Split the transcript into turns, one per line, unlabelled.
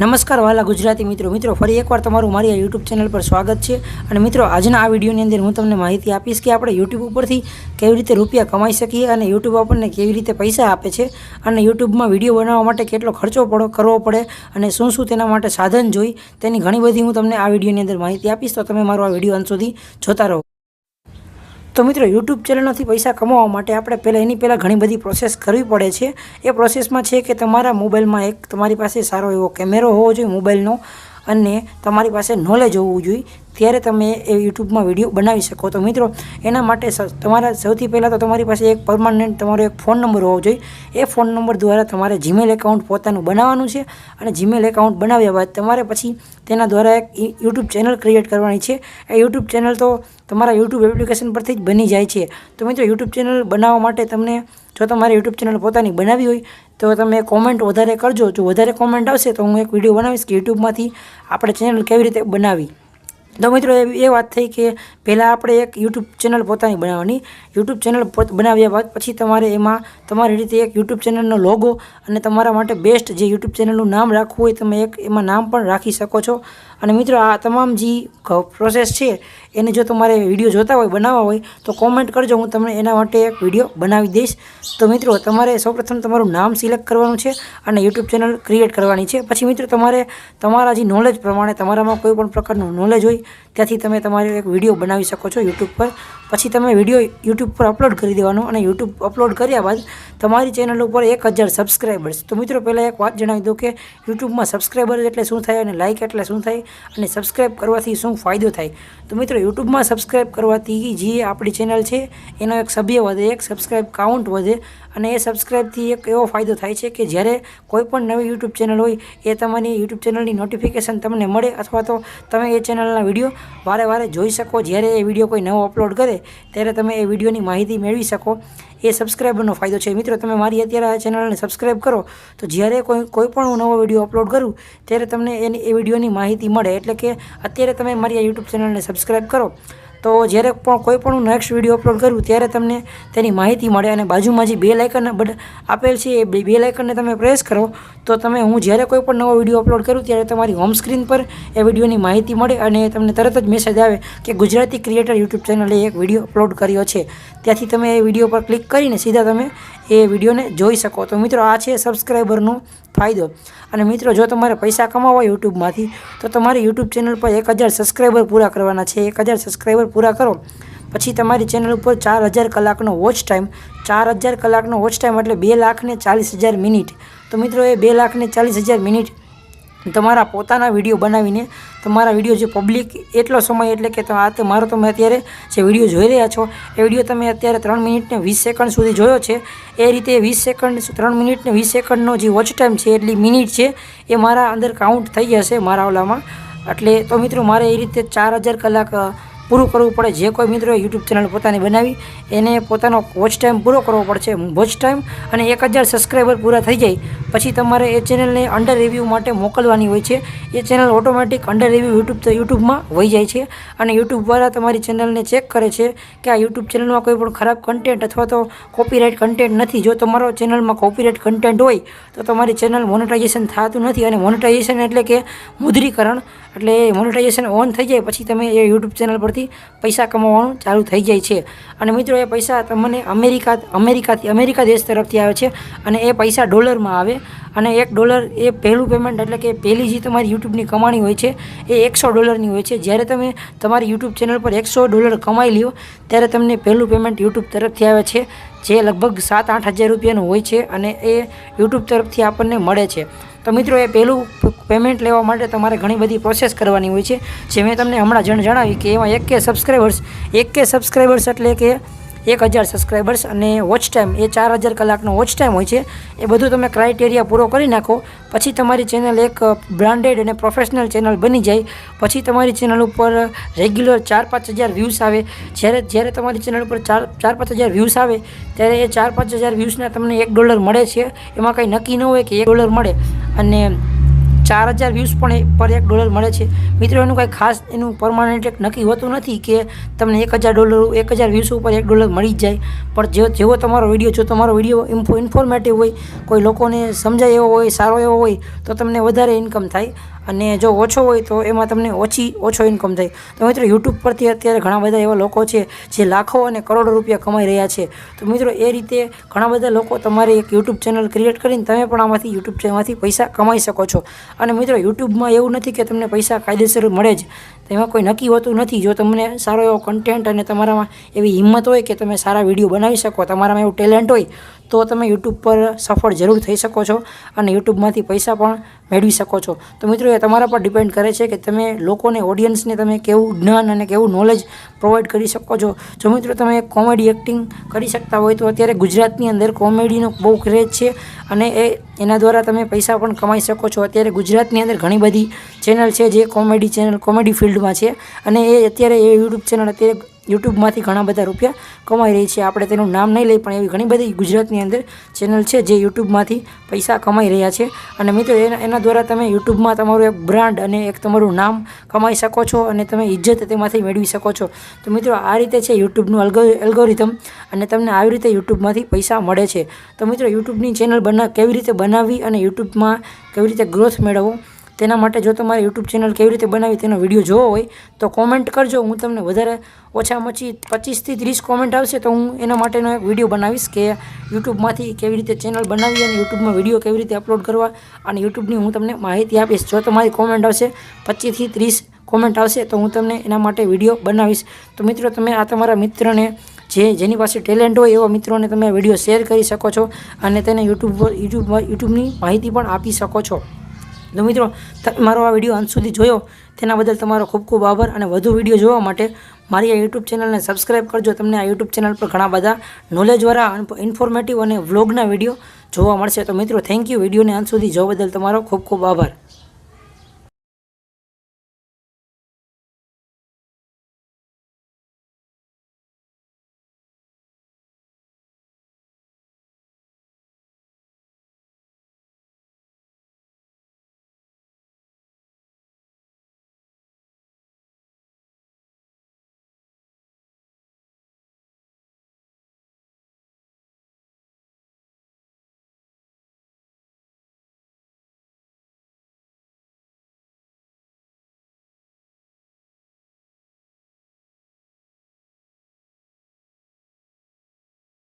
નમસ્કાર વાલા ગુજરાતી મિત્રો. મિત્રો, ફરી એકવાર તમારું મારી આ યુટ્યુબ ચેનલ પર સ્વાગત છે. અને મિત્રો, આજના આ વિડીયોની અંદર હું તમને માહિતી આપીશ કે આપણે યુટ્યુબ ઉપરથી કેવી રીતે રૂપિયા કમાઈ શકીએ અને યુટ્યુબ આપણને કેવી રીતે પૈસા આપે છે અને યુટ્યુબમાં વીડિયો બનાવવા માટે કેટલો ખર્ચો પડો, કરવો પડે અને શું શું તેના માટે સાધન જોઈ તેની ઘણી બધી હું તમને આ વિડીયોની અંદર માહિતી આપીશ. તો તમે મારો આ વીડિયો અંત સુધી જોતા રહો. તો મિત્રો યુટ્યુબ ચેનલમાંથી પૈસા કમાવા માટે આપણે પહેલાં એની પહેલાં ઘણી બધી પ્રોસેસ કરવી પડે છે. એ પ્રોસેસમાં છે કે તમારા મોબાઈલમાં એક તમારી પાસે સારો એવો કેમેરો હોવો જોઈએ મોબાઈલનો અને તમારી પાસે નોલેજ હોવું જોઈએ. ત્યારે તમે એ યુટ્યુબમાં વીડિયો બનાવી શકો. તો મિત્રો, એના માટે તમારા સૌથી પહેલાં તો તમારી પાસે એક પરમાનન્ટ તમારો એક ફોન નંબર હોવો જોઈએ. એ ફોન નંબર દ્વારા તમારે જીમેલ એકાઉન્ટ પોતાનું બનાવવાનું છે અને જીમેલ એકાઉન્ટ બનાવ્યા બાદ તમારે પછી તેના દ્વારા એક યુટ્યુબ ચેનલ ક્રિએટ કરવાની છે. એ યુટ્યુબ ચેનલ તો તમારા યુટ્યુબ એપ્લિકેશન પરથી જ બની જાય છે. તો મિત્રો, યુટ્યુબ ચેનલ બનાવવા માટે તમને જો તમારે યુટ્યુબ ચેનલ પોતાની બનાવી હોય તો તમે કોમેન્ટ વધારે કરજો. જો વધારે કોમેન્ટ આવશે તો હું એક વીડિયો બનાવીશ કે યુટ્યુબમાંથી આપણે ચેનલ કેવી રીતે બનાવી. તો મિત્રો એ વાત થઈ કે પહેલાં આપણે એક યુટ્યુબ ચેનલ પોતાની બનાવવાની. યુટ્યુબ ચેનલ બનાવ્યા બાદ પછી તમારે એમાં તમારી રીતે એક યુટ્યુબ ચેનલનો લોગો અને તમારા માટે બેસ્ટ જે યુટ્યુબ ચેનલનું નામ રાખવું હોય તમે એક એમાં નામ પણ રાખી શકો છો. અને મિત્રો, આ તમામ જે પ્રોસેસ છે, એને જો તમારે વીડિયો જોતા હોય, બનાવવા હોય, તો કોમેન્ટ કરજો. હું તમને એના માટે એક વીડિયો બનાવી દઈશ. તો મિત્રો, તમારે સૌપ્રથમ તમારું નામ સિલેક્ટ કરવાનું છે અને યુટ્યુબ ચેનલ ક્રિએટ કરવાની છે. પછી મિત્રો, તમારે તમારા જે નોલેજ પ્રમાણે તમારામાં કોઈ પણ પ્રકારનું નોલેજ હોય, ત્યાંથી તમે તમારે એક વીડિયો બનાવી શકો છો યુટ્યુબ પર. પછી તમે વીડિયો યુટ્યુબ પર અપલોડ કરી દેવાનો અને યુટ્યુબ અપલોડ કર્યા બાદ તમારી ચેનલ ઉપર એક હજાર સબસ્ક્રાઈબર્સ તો મિત્રો, પહેલાં એક વાત જણાવી દઉં કે યુટ્યુબમાં સબસ્ક્રાઈબર એટલે શું થાય અને લાઇક એટલે શું થાય અને સબસ્ક્રાઈબ કરવાથી શું ફાયદો થાય. તો મિત્રો, યુટ્યુબમાં સબસ્ક્રાઈબ કરવાથી જે આપણી ચેનલ છે, એનો એક સભ્ય વધે, એક સબસ્ક્રાઈબ કાઉન્ટ વધે અને એ સબસ્ક્રાઈબથી એક એવો ફાયદો થાય છે કે જ્યારે કોઈ પણ નવી યુટ્યુબ ચેનલ હોય, એ તમારી યુટ્યુબ ચેનલની નોટિફિકેશન તમને મળે અથવા તો તમે એ ચેનલના વીડિયો વારે વારે જોઈ શકો. જ્યારે એ વીડિયો કોઈ નવો અપલોડ કરે, ત્યારે તમે એ વિડીયોની માહિતી મેળવી શકો. એ સબસ્ક્રાઈબરનો ફાયદો છે. મિત્રો તમે મારી અત્યારે આ ચેનલને સબસ્ક્રાઈબ કરો, તો જ્યારે કોઈ કોઈ પણ હું નવો વીડિયો અપલોડ કરું, ત્યારે તમને એની એ વિડીયોની માહિતી મળે. એટલે કે અત્યારે તમે મારી આ યુટ્યુબ ચેનલને સબસ્ક્રાઈબ કરો તો જ્યારે પણ કોઈ પણ હું નેક્સ્ટ વીડિયો અપલોડ કરું, ત્યારે તમને તેની માહિતી મળે અને બાજુમાં જે બે લાઇકન બટ આપેલ છે, એ બે લાઇકનને તમે પ્રેસ કરો. તો તમે, હું જ્યારે કોઈ પણ નવો વીડિયો અપલોડ કરું, ત્યારે તમારી હોમ સ્ક્રીન પર એ વિડીયોની માહિતી મળે અને તમને તરત જ મેસેજ આવે કે ગુજરાતી ક્રિએટર યુટ્યુબ ચેનલે એક વીડિયો અપલોડ કર્યો છે. ત્યાંથી તમે એ વીડિયો પર ક્લિક કરીને સીધા તમે એ વિડીયોને જોઈ શકો. તો મિત્રો, આ છે સબસ્ક્રાઈબરનો ફાયદો. અને મિત્રો, જો તમારે પૈસા કમાવા હોય યુટ્યુબમાંથી, તો તમારે યુટ્યુબ ચેનલ પર એક હજાર સબસ્ક્રાઈબર પૂરા કરવાના છે. એક હજાર સબસ્ક્રાઈબર પૂરા કરો. પછી તમારી ચેનલ ઉપર ચાર હજાર કલાકનો વોચ ટાઈમ ચાર હજાર કલાકનો વોચ ટાઈમ એટલે બે લાખ ને ચાલીસ હજાર મિનિટ તો મિત્રો, એ બે લાખ ને ચાલીસ હજાર મિનિટ તમારા પોતાના વીડિયો બનાવીને તમારા વીડિયો જે પબ્લિક એટલો સમય એટલે કે આ તે મારો તમે અત્યારે જે વીડિયો જોઈ રહ્યા છો, એ વીડિયો તમે અત્યારે ત્રણ મિનિટને વીસ સેકન્ડ સુધી જોયો છે, એ રીતે વીસ સેકન્ડ ત્રણ મિનિટને વીસ સેકન્ડનો જે વોચ ટાઈમ છે, એટલી મિનિટ છે, એ મારા અંદર કાઉન્ટ થઈ જશે મારા ઓલામાં. એટલે તો મિત્રો મારે એ રીતે ચાર હજાર કલાક પૂરું કરવું પડે. જે કોઈ મિત્રોએ યુટ્યુબ ચેનલ પોતાની બનાવી, એને પોતાનો વોચ ટાઈમ પૂરો કરવો પડશે. વોચ ટાઈમ અને એક હજાર સબસ્ક્રાઈબર પૂરા થઈ જાય. પછી તમારે એ ચેનલને અંડર રિવ્યૂ માટે મોકલવાની હોય છે. એ channel automatic under review YouTube યુટ્યુબમાં વહી જાય છે. અને યુટ્યુબ દ્વારા તમારી ચેનલને ચેક કરે છે કે આ યુટ્યુબ ચેનલમાં કોઈ પણ ખરાબ કન્ટેન્ટ અથવા તો કોપીરાઇટ કન્ટેન્ટ નથી. જો તમારો ચેનલમાં કોપીરાઇટ કન્ટેન્ટ હોય, તો તમારી ચેનલ મોનેટાઇઝેશન થતું નથી. અને મોનેટાઇઝેશન એટલે કે મુદ્રીકરણ. એટલે મોનેટાઇઝેશન ઓન થઈ જાય. પછી તમે એ યુટ્યુબ ચેનલ પરથી પૈસા કમાવાનું ચાલુ થઈ જાય છે. અને મિત્રો, એ પૈસા તમને અમેરિકા અમેરિકાથી અમેરિકા દેશ તરફથી આવે છે અને એ પૈસા ડોલરમાં આવે. અને એક ડોલર એ પહેલું પેમેન્ટ એટલે કે પહેલી જે તમારી યુટ્યુબની કમાણી હોય છે, એ એકસો ડોલરની હોય છે. જ્યારે તમે તમારી યુટ્યુબ ચેનલ પર એકસો ડોલર કમાઈ લ્યો, ત્યારે તમને પહેલું પેમેન્ટ યુટ્યુબ તરફથી આવે છે, જે લગભગ સાત આઠ હજાર રૂપિયાનું હોય છે અને એ યુટ્યુબ તરફથી આપણને મળે છે. તો મિત્રો, એ પહેલું પેમેન્ટ લેવા માટે તમારે ઘણી બધી પ્રોસેસ કરવાની હોય છે. જે મેં તમને હમણાં જણ જણાવી કે એમાં એક કે સબસ્ક્રાઈબર્સ એક કે સબસ્ક્રાઈબર્સ એટલે કે એક હજાર સબસ્ક્રાઈબર્સ અને વોચ ટાઈમ એ ચાર હજાર કલાકનો વોચ ટાઈમ હોય છે, એ બધું તમે ક્રાઇટેરિયા પૂરો કરી નાખો, પછી તમારી ચેનલ એક બ્રાન્ડેડ અને પ્રોફેશનલ ચેનલ બની જાય, પછી તમારી ચેનલ ઉપર રેગ્યુલર ચાર પાંચ હજાર વ્યૂઝ આવે, જ્યારે જ્યારે તમારી ચેનલ ઉપર ચાર ચાર પાંચ હજાર વ્યૂઝ આવે, ત્યારે એ ચાર પાંચ હજાર વ્યૂઝના તમને એક ડોલર મળે છે, એમાં કંઈ નક્કી ન હોય કે એક ડોલર મળે, અને ચાર હજાર વ્યૂઝ પણ પર એક ડોલર મળે છે. મિત્રો, એનું કાંઈ ખાસ એનું પરમાનન્ટ એક નક્કી હોતું નથી કે તમને એક હજાર ડોલર એક હજાર વ્યૂઝ ઉપર એક ડોલર મળી જ જાય. પણ જેવો જેવો તમારો વીડિયો જો તમારો વીડિયો ઇન્ફો ઇન્ફોર્મેટિવ હોય, કોઈ લોકોને સમજાય એવો હોય, સારો એવો હોય, તો તમને વધારે ઇન્કમ થાય. અને જો ઓછો હોય તો એમાં તમને ઓછી, ઓછો ઇન્કમ થાય. તો મિત્રો યુટ્યુબ પરથી અત્યારે ઘણા બધા એવા લોકો છે જે લાખો અને કરોડો રૂપિયા કમાઈ રહ્યા છે. તો મિત્રો એ રીતે ઘણા બધા લોકો તમારી એક યુટ્યુબ ચેનલ ક્રિએટ કરીને તમે પણ આમાંથી યુટ્યુબ ચેનલમાંથી પૈસા કમાઈ શકો છો. અને મિત્રો યુટ્યુબમાં એવું નથી કે તમને પૈસા કાયદેસર મળે જ. તેમાં કોઈ નક્કી હોતું નથી. જો તમને સારો એવો કન્ટેન્ટ અને તમારામાં એવી હિંમત હોય કે તમે સારા વીડિયો બનાવી શકો, તમારામાં એવું ટેલેન્ટ હોય તો તમે યુટ્યુબ પર સફળ જરૂર થઈ શકો છો અને યુટ્યુબમાંથી પૈસા પણ મેળવી શકો છો. તો મિત્રો, એ તમારા પર ડિપેન્ડ કરે છે કે તમે લોકોને ઓડિયન્સને તમે કેવું જ્ઞાન અને કેવું નોલેજ પ્રોવાઈડ કરી શકો છો. જો મિત્રો, તમે કોમેડી એક્ટિંગ કરી શકતા હોય તો અત્યારે ગુજરાતની અંદર કોમેડીનો બહુ ક્રેઝ છે અને એ એના દ્વારા તમે પૈસા પણ કમાઈ શકો છો. અત્યારે ગુજરાતની અંદર ઘણી બધી ચેનલ છે જે કોમેડી ચેનલ કોમેડી ફિલ્ડમાં છે. અને એ અત્યારે એ યુટ્યુબ ચેનલ અત્યારે યુટ્યુબમાંથી ઘણા બધા રૂપિયા કમાઈ રહી છે. આપણે તેનું નામ નહીં લઈ પણ એવી ઘણી બધી ગુજરાતની અંદર ચેનલ છે જે યુટ્યુબમાંથી પૈસા કમાઈ રહ્યા છે. અને મિત્રો, એના એના દ્વારા તમે યુટ્યુબમાં તમારું એક બ્રાન્ડ અને એક તમારું નામ કમાઈ શકો છો અને તમે ઇજ્જત તેમાંથી મેળવી શકો છો. તો મિત્રો, આ રીતે છે યુટ્યુબનું અલ્ગો એલ્ગોરિધમ અને તમને આવી રીતે યુટ્યુબમાંથી પૈસા મળે છે. તો મિત્રો યુટ્યુબની ચેનલ બના કેવી રીતે બનાવવી અને યુટ્યુબમાં કેવી રીતે ગ્રોથ મેળવવો, તેના માટે જો તમારે યુટ્યુબ ચેનલ કેવી રીતે બનાવી તેનો વીડિયો જોવો હોય, તો કોમેન્ટ કરજો. હું તમને વધારે ઓછામાં ઓછી પચીસથી ત્રીસ કોમેન્ટ આવશે, તો હું એના માટેનો એક વીડિયો બનાવીશ કે યુટ્યુબમાંથી કેવી રીતે ચેનલ બનાવી અને યુટ્યુબમાં વીડિયો કેવી રીતે અપલોડ કરવા અને યુટ્યુબની હું તમને માહિતી આપીશ. જો તમારી કોમેન્ટ આવશે, પચીસથી ત્રીસ કોમેન્ટ આવશે, તો હું તમને એના માટે વીડિયો બનાવીશ. તો મિત્રો, તમે આ તમારા મિત્રને જે જેની પાસે ટેલેન્ટ હોય એવા મિત્રોને તમે વીડિયો શેર કરી શકો છો અને તેને યુટ્યુબ યુટ્યુબ યુટ્યુબની માહિતી પણ આપી શકો છો. તો મિત્રો મારો આ વીડિયો અંત સુધી જોયો. તેના બદલ તમારો ખૂબ ખૂબ આભાર અને વધુ વીડિયો જોવા માટે મારી આ યુટ્યુબ ચેનલને સબસ્ક્રાઈબ કરજો. તમને આ યુટ્યુબ ચેનલ પર ઘણા બધા નોલેજવાળા ઇન્ફોર્મેટિવ અને વ્લોગના વીડિયો જોવા મળશે. તો મિત્રો થેન્ક યુ વિડીયોને અંત સુધી જોવા બદલ તમારો ખૂબ ખૂબ આભાર.